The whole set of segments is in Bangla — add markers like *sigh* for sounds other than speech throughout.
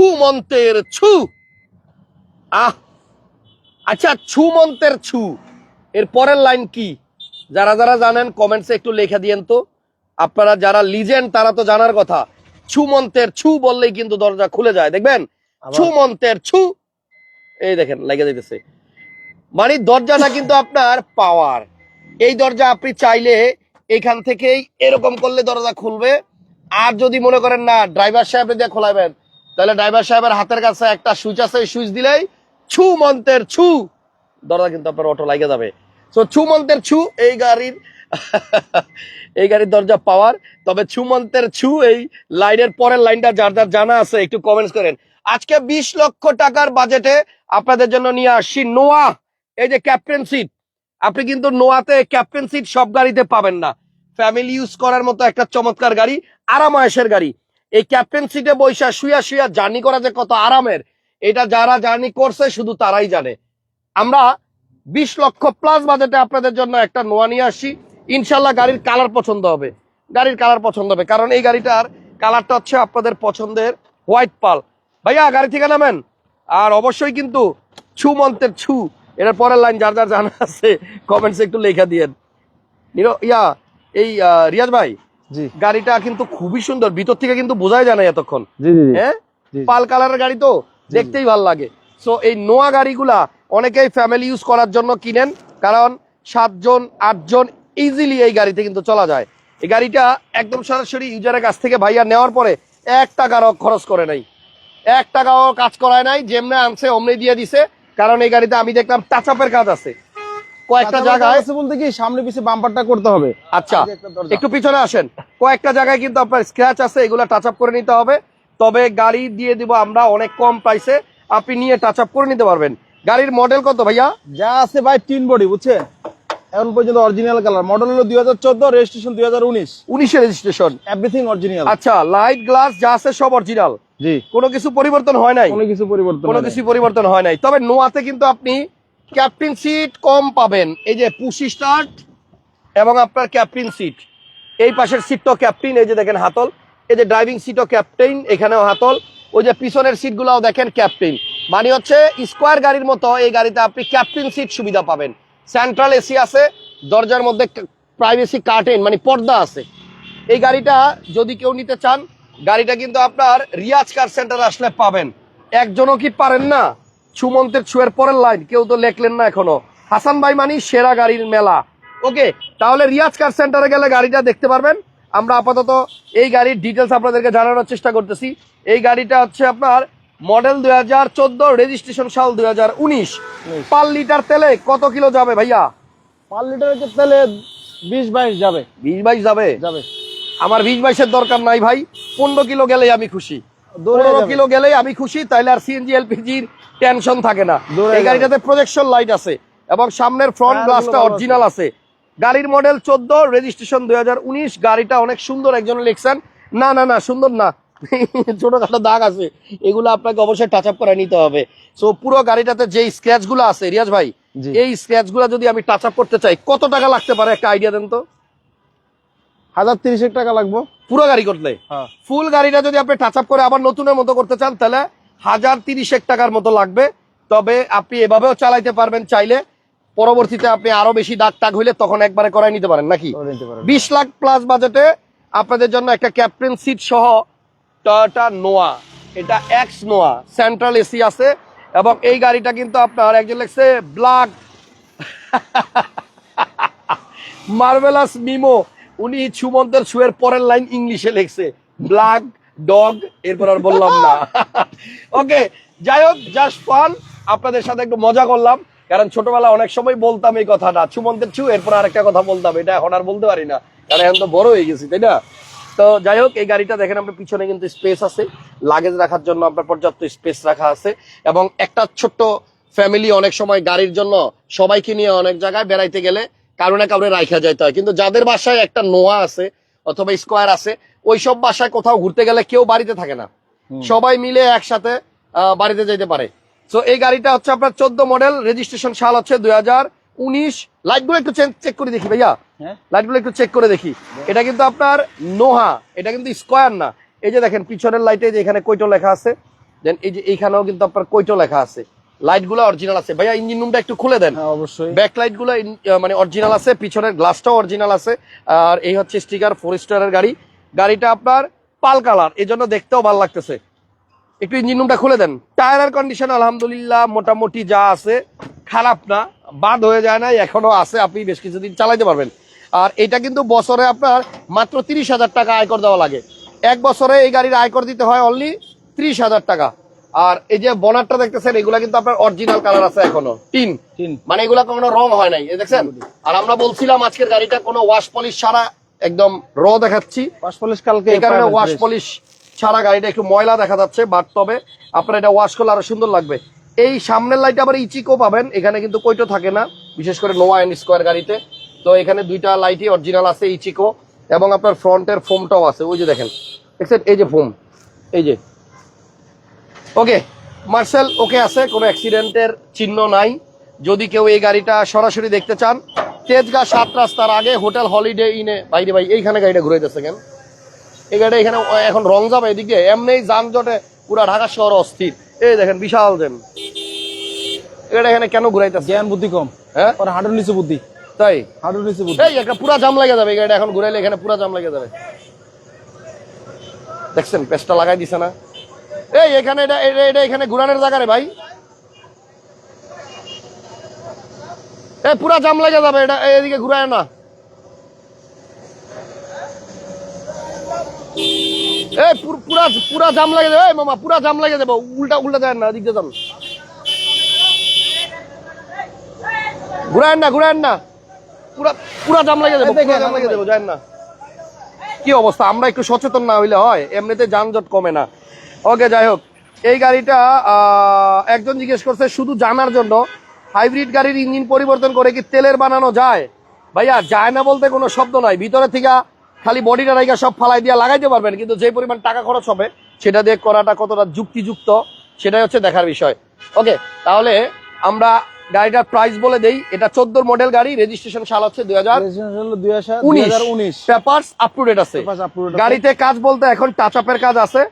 ছু মন্তের ছু। আহ! আচ্ছা ছু মন্তের ছু। এর পরের লাইন কি? যারা যারা জানেন কমেন্টসে একটু লেখা দিয়েন তো। আপনারা যারা লিজেন্ড তারা তো জানার কথা। ছু মন্তের ছু বললেই কিন্তু দরজা খুলে যায় দেখবেন? ছু মন্তের ছু। এই দেখেন লেগে যাইতেছে। মানে দরজাটা কিন্তু আপনার পাওয়ার এই দরজা আপনি চাইলে এখান থেকেই এরকম করলে দরজা খুলবে। আর যদি মনে করেন না ড্রাইভার সাহেব দিয়ে খোলাবেন তাহলে ড্রাইভার সাহেবের হাতের কাছে একটা সুইচ আছে সুইচ দিলেই ছু মন্ত্রের ছু। দরজা কিন্তু আপনার অটো লাগে যাবে। তো ছু মন্ত্রের ছু, এই গাড়ির এই গাড়ির দরজা পাওয়ার। তবে ছু মন্ত্রের ছু, এই লাইনের পরের লাইনটা যার যার জানা আছে, একটু কমেন্টস করেন। আজকে বিশ লক্ষ টাকার বাজেটে আপনাদের জন্য নিয়ে আসছি নোয়া, এই যে ক্যাপ্টেন সিট আপনি কিন্তু নোয়াতে ক্যাপ্টেন সিট সব গাড়িতে পাবেন না। ফ্যামিলি ইউজ করার মতো একটা চমৎকার গাড়ি, আরামায়েশের গাড়ি। এই ক্যাপ্টেন সিটে বৈশা শুয়া শুয়া জার্নি করা যে কত আরামের, এটা যারা জার্নি করছে শুধু তারাই জানে। আমরা বিশ লক্ষ প্লাস বাজেটে আপনাদের জন্য একটা নোয়া নিয়ে আসি। ইনশাল্লাহ গাড়ির কালার পছন্দ হবে। গাড়ির কালার পছন্দ হবে। কারণ এই গাড়িটার কালারটা হচ্ছে আপনাদের পছন্দের হোয়াইট পাল ভাইয়া, গাড়ি থেকে নামেন। আর অবশ্যই কিন্তু ছু মন্ত্রের ছু। এটার পরের লাইন যার যার জানা আছে কমেন্টসে একটু লেখা দিয়েন। ইয়া, এই রিয়াজ ভাই। গাড়িটা কিন্তু খুবই সুন্দর। ভিতর থেকে কিন্তু বোঝাই যায় না এতক্ষণ। হ্যাঁ। পাল কালারের গাড়ি তো দেখতেই ভালো লাগে। সো এই নোয়া গাড়িগুলা অনেকেই ফ্যামিলি ইউজ করার জন্য কিনেন কারণ সাতজন আটজন ইজিলি এই গাড়িতে কিন্তু চলা যায়। এই গাড়িটা একদম সরাসরি ইউজারের কাছ থেকে ভাইয়া নেওয়ার পরে এক টাকারও খরচ করে নাই। এক টাকাও কাজ করায় নাই যেমনে আনছে অমনি দিয়ে দিছে। কারণ এই গাড়িতে আমি দেখলাম টাচ আপের কাজ আছে। কয়েকটা জায়গায় আছে বলতে কি সামনে পিছে বাম্পারটা করতে হবে। আচ্ছা একটা পিছনে আসেন। কয়েকটা জায়গায় কিন্তু আপনার স্ক্র্যাচ আছে এগুলো টাচ আপ করে নিতে হবে। তবে গাড়ি দিয়ে দিব আমরা অনেক কম প্রাইসে আপনি নিয়ে টাচ আপ করে নিতে পারবেন। গাড়ির মডেল কত ভাইয়া? যা আছে ভাই তিন বডি বুঝছেন? এখন পর্যন্ত অরিজিনাল কালার মডেল হলো দুই হাজার চোদ্দ রেজিস্ট্রেশন দুই হাজার উনিশ। উনিশের রেজিস্ট্রেশন এভরিথিং অরিজিনাল আচ্ছা লাইট গ্লাস যা আছে সব অরিজিনাল জি। কোনো কিছু পরিবর্তন হয় নাই? কোনো কিছু পরিবর্তন কোনো কিছু পরিবর্তন হয় নাই। তবে নোয়াতে কিন্তু আপনি ক্যাপ্টেন সিট কম পাবেন। এই যে পুশি স্টার্ট এবং আপনার ক্যাপ্টেন সিট। এই পাশের সিটটাও ক্যাপ্টেন, এই যে দেখেন হাতল। এই যে ড্রাইভিং সিটও ক্যাপ্টেন, এখানেও হাতল। ওই যে পিছনের সিটগুলোও দেখেন ক্যাপ্টেন। মানে হচ্ছে স্কোয়ার গাড়ির মতো এই গাড়িতে আপনি ক্যাপ্টেন সিট সুবিধা পাবেন। সেন্ট্রাল এসি আছে, দরজার মধ্যে প্রাইভেসি কার্টেন মানে পর্দা আছে। এই গাড়িটা যদি কেউ নিতে চান, গাড়িটা কিন্তু আপনার রিয়াজ কার সেন্টার আসলে পাবেন। একজনও কি পারেন না? সুমন্তের ছুয়ের পরের লাইন কেউ তো লেখলেন না এখনও। হাসান ভাই মানি সেরা গাড়ির মেলা। ওকে তাহলে রিয়াজ কার সেন্টারে গেলে গাড়িটা দেখতে পারবেন? আমরা আপাতত এই গাড়ির ডিটেলস আপনাদেরকে জানানোর চেষ্টা করতেছি। এই গাড়িটা হচ্ছে আপনার মডেল দুই হাজার চোদ্দ রেজিস্ট্রেশন সাল দুই হাজার উনিশ। পার লিটার তেলে কত কিলো যাবে ভাইয়া? পার লিটারের তেলে বিশ বাইশ যাবে। বিশ বাইশ যাবে? যাবে। আমার বিশ বাইশের দরকার নাই ভাই। পনেরো কিলো গেলেই আমি খুশি। পনেরো কিলো গেলেই আমি খুশি তাইলে আর সিএনজি এলপিজির টেনশন থাকে না। এই গাড়িটাতে প্রজেকশন লাইট আছে এবং সামনের ফ্রন্ট গ্লাসটা অরিজিনাল আছে। গাড়ির মডেল চোদ্দ রেজিস্ট্রেশন দুই গাড়িটা অনেক সুন্দর একজন লিখছেন। না না না সুন্দর না। *laughs* ছোটখাটো দাগ আছে। এগুলো আপনাকে অবশ্যই টাচ আপ করে নিতে হবে। সো পুরো গাড়িটাতে যে স্ক্র্যাচগুলো আছে রিয়াজ ভাই এই স্ক্র্যাচগুলো যদি আমি টাচ আপ করতে চাই কত টাকা লাগতে পারে? একটা আইডিয়া দেন তো। হাজার তিরিশেক টাকা লাগবো। পুরো গাড়ি করলে। হ্যাঁ। ফুল গাড়িটা যদি আপনি টাচ আপ করে আবার নতুনের মতো করতে চান তাহলে হাজার তিরিশ এক টাকার মতো লাগবে। তবে আপনি এভাবেও চালাইতে পারবেন চাইলে। পরবর্তীতে আপনি আরও বেশি দাগ টাগ হইলে তখন একবারে করাই নিতে পারেন নাকি? বিশ লাখ প্লাস বাজেটে আপনাদের জন্য একটা ক্যাপ্টেন সিট সহ টয়োটা নোয়া এটা এক্স নোয়া সেন্ট্রাল এসি আছে। এবং এই গাড়িটা কিন্তু আপনার একজন লেখছে ব্ল্যাক মার্ভেলাস মিমো উনি সুমন্তের ছুয়ের পরের লাইন ইংলিশে লিখছে ব্ল্যাক ডগ এরপর আর বললাম না। ওকে, যাই হোক জাস্ট ফান আপনাদের সাথে একটু মজা করলাম, কারণ ছোটবেলা অনেক সময় বলতাম এই কথাটা সুমন্তের ছু, এরপর আরেকটা কথা বলতাম। এটা এখন আর বলতে পারি না, কারণ এখন তো বড় হয়ে গেছি, তাই না? তো যাই হোক, এই গাড়িটা দেখেন আপনার পিছনে কিন্তু স্পেস আছে। লাগেজ রাখার জন্য আপনার পর্যাপ্ত স্পেস রাখা আছে। এবং একটা ছোট্ট ফ্যামিলি অনেক সময় গাড়ির জন্য সবাইকে নিয়ে অনেক জায়গায় বেড়াইতে গেলে কারও না কারণে রাইখা যাইতে হয়। কিন্তু যাদের বাসায় একটা নোয়া আছে অথবা স্কোয়ার আছে, ওইসব বাসায় কোথাও ঘুরতে গেলে কেউ বাড়িতে থাকে না। সবাই মিলে একসাথে আহ, বাড়িতে যেতে পারে। তো এই গাড়িটা হচ্ছে আপনার চোদ্দ মডেল রেজিস্ট্রেশন সাল হচ্ছে দুই হাজার উনিশ। লাইটগুলো একটু চেক করে দেখি ভাইয়া। হ্যাঁ। লাইটগুলো একটু চেক করে দেখি। এটা কিন্তু আপনার নোহা এটা কিন্তু স্কোয়ার না। এই যে দেখেন পিছনের লাইটে যে এখানে কৈটো লেখা আছে দেন এই যে এইখানেও কিন্তু আপনার কৈটো লেখা আছে। লাইটগুলো অরিজিনাল আছে। ভাইয়া ইঞ্জিন রুমটা একটু খুলে দেন। হ্যাঁ অবশ্যই। ব্যাক লাইটগুলো মানে অরিজিনাল আছে পিছনের গ্লাসটাও অরিজিনাল আছে। আর এই হচ্ছে স্টিকার ফোর স্টারের গাড়ি। গাড়িটা আপনার পাল কালার এই জন্য দেখতেও ভালো লাগতেছে। একটু ইঞ্জিন রুমটা খুলে দেন। টায়ারের কন্ডিশন আলহামদুলিল্লাহ মোটামুটি যা আছে খারাপ না বাদ হয়ে যায় না এখনও আছে আপনি বেশ কিছুদিন চালাইতে পারবেন। আর এটা কিন্তু বছরে আপনার মাত্র তিরিশ হাজার টাকা আয়কর দেওয়া লাগে। এক বছরে এই গাড়ির আয়কর দিতে হয় অনলি ত্রিশ হাজার টাকা। আর এই যে বনারটা দেখতেছেন এগুলা কিন্তু আপনার অরিজিনাল কালার আছে এখনও। টিন। তিন মানে এগুলা কোনো রং হয় নাই দেখছেন? আর আমরা বলছিলাম আজকের গাড়িটা কোনো ওয়াশ পলিশ ছাড়া একদম র দেখাচ্ছি। পাঁচ পলিশ কালকে এই কারণে ওয়াশ পলিশ ছাড়া গাড়িটা একটু ময়লা দেখা যাচ্ছে বাট তবে আপনার এটা ওয়াশ করলে আরও সুন্দর লাগবে। এই সামনের লাইট আবার ইচিকো পাবেন এখানে কিন্তু কইটো থাকে না বিশেষ করে নোয়া এন্ড স্কোয়ার গাড়িতে। তো এখানে দুইটা লাইটই অরিজিনাল আছে ইচিকো এবং আপনার ফ্রন্টের ফোমটাও আছে ওই যে দেখেন। দেখছেন? এই যে ফোম এই যে। ওকে মার্শাল ওকে আছে কোনো অ্যাক্সিডেন্টের চিহ্ন নাই। যদি কেউ এই গাড়িটা সরাসরি দেখতে চান তেজগাঁ সাত রাস্তার আগে হোটেল হলিডে ইনে। বাইরে ভাই এইখানে গাড়িটা ঘুরে যাচ্ছে কেন? এই গাড়িটা এখানে এখন রং যাবে এদিক। এমনি যানজটে পুরা ঢাকা শহর অস্থির। এই দেখেন বিশাল দেন এটা এখানে কেন ঘুরাইতেছে জ্ঞান বুদ্ধি কম। হ্যাঁ? ওর হাঁটুর নিচে বুদ্ধি। তাই? হাঁটুর নিচে বুদ্ধি। এই একটা পুরা জাম লেগে যাবে। গাড়িটা এখন ঘুরাইলে এখানে পুরা জাম লেগে যাবে। দেখছেন পেস্টটা লাগাই দিছে না? এই এখানে এটা এটা এখানে ঘুরানোর জায়গা রে ভাই। এই পুরা জাম লেগে যাবে এটা এদিকে ঘুরায় না। এই পুরা পুরা জাম লাগে মামা পুরা জাম লাগে উল্টা উল্টা যায় না এদিকে যান ঘুরায় না ঘুরায় না। পুরা পুরা জাম লাগে পুরা জাম লাগে যায় না। কি অবস্থা আমরা একটু সচেতন না হইলে হয় এমনিতে যানজট কমে না। ওকে যাই হোক এই গাড়িটা আহ, একজন জিজ্ঞেস করছে শুধু জানার জন্য হাইব্রিড গাড়ির ইঞ্জিন পরিবর্তন করে কি তেলের বানানো যায়? ভাইয়া যায় না বলতে কোনো শব্দ নাই। ভিতরে থেকে খালি বডিটা রাইগা সব ফালাই দিয়ে লাগাইতে পারবেন কিন্তু যে পরিমাণ টাকা খরচ হবে সেটা দিয়ে করাটা কতটা যুক্তিযুক্ত সেটাই হচ্ছে দেখার বিষয়। ওকে তাহলে আমরা গাড়িটার প্রাইস বলে দেই। এটা চোদ্দোর মডেল গাড়ি রেজিস্ট্রেশন সাল হচ্ছে দুই হাজার উনিশ। পেপার্স আপ টু ডেট আছে। গাড়িতে কাজ বলতে এখন টাচ আপের কাজ আছে।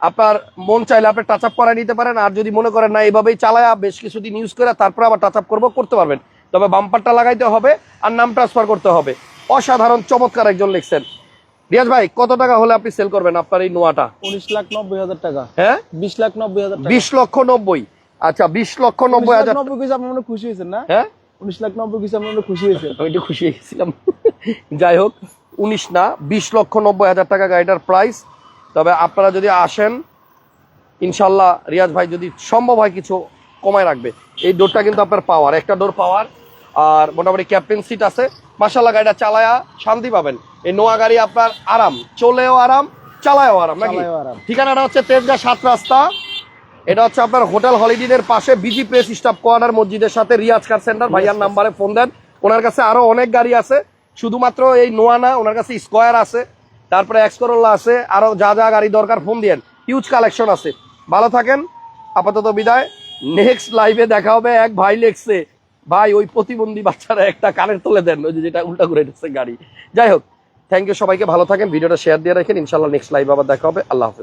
আপনার মন চাইলে আপনি টাচ আপ করাই নিতে পারেন আর যদি মনে করেন না এইভাবেই চালায় বেশ কিছুদিন ইউজ করে তারপর আবার টাচ আপ করব করতে পারবেন। তবে বাম্পারটা লাগাইতে হবে আর নাম ট্রান্সফার করতে হবে। অসাধারণ চমৎকার একজন লিখছেন। রিয়াজ ভাই কত টাকা হলে আপনি সেল করবেন আপনার এই নোয়াটা? উনিশ লাখ নব্বই হাজার টাকা। হ্যাঁ? বিশ লাখ নব্বই হাজার বিশ লক্ষ নব্বই। আচ্ছা বিশ লক্ষ নব্বই হাজার নব্বই কিছু আপনি মনে খুশি হয়েছেন না? হ্যাঁ? উনিশ লাখ নব্বই কিছু আপনি খুশি হয়েছেন? আমি একটু খুশি হয়ে গেছিলাম। *laughs* যাই হোক উনিশ না বিশ লক্ষ নব্বই হাজার টাকা গাড়িটার প্রাইস তবে আপনারা যদি আসেন ইনশাল্লাহ রিয়াজ ভাই যদি সম্ভব হয় কিছু কমায় রাখবে। এই ডোরটা কিন্তু আপনার পাওয়ার একটা ডোর পাওয়ার আর মোটামুটি ক্যাপ্টেন সিট আছে। মাসাল্লাহ গাড়িটা চালায়া শান্তি পাবেন। এই নোয়া গাড়ি আপনার আরাম চলেও আরাম চালায়ও আরাম নাকি। ঠিকানাটা হচ্ছে তেজগা সাত রাস্তা। এটা হচ্ছে আপনার হোটেল হলিডের পাশে বিজি প্রেস স্টাফ কোয়ার্টার মসজিদের সাথে রিয়াজ কার সেন্টার। ভাইয়ার নাম্বারে ফোন দেন। ওনার কাছে আরও অনেক গাড়ি আছে। শুধুমাত্র এই নোয়া না ওনার কাছে স্কোয়ার আছে। তারপরে এক্সকরোলা আছে। আরও যা যা গাড়ি দরকার ফোন দিয়েন। হিউজ কালেকশন আছে। ভালো থাকেন। আপাতত বিদায়। নেক্সট লাইভে দেখা হবে এক ভাই লেখছে, ভাই, ওই প্রতিবন্ধী বাচ্চারা একটা কানের তুলে দেন, ওই যেটা উল্টা করে দিচ্ছে গাড়ি। যাই হোক থ্যাংক ইউ সবাইকে, ভালো থাকেন। ভিডিওটা শেয়ার দিয়ে রাখেন। ইনশাল্লাহ নেক্সট লাইভ আবার দেখা হবে। আল্লাহ হাফেজ।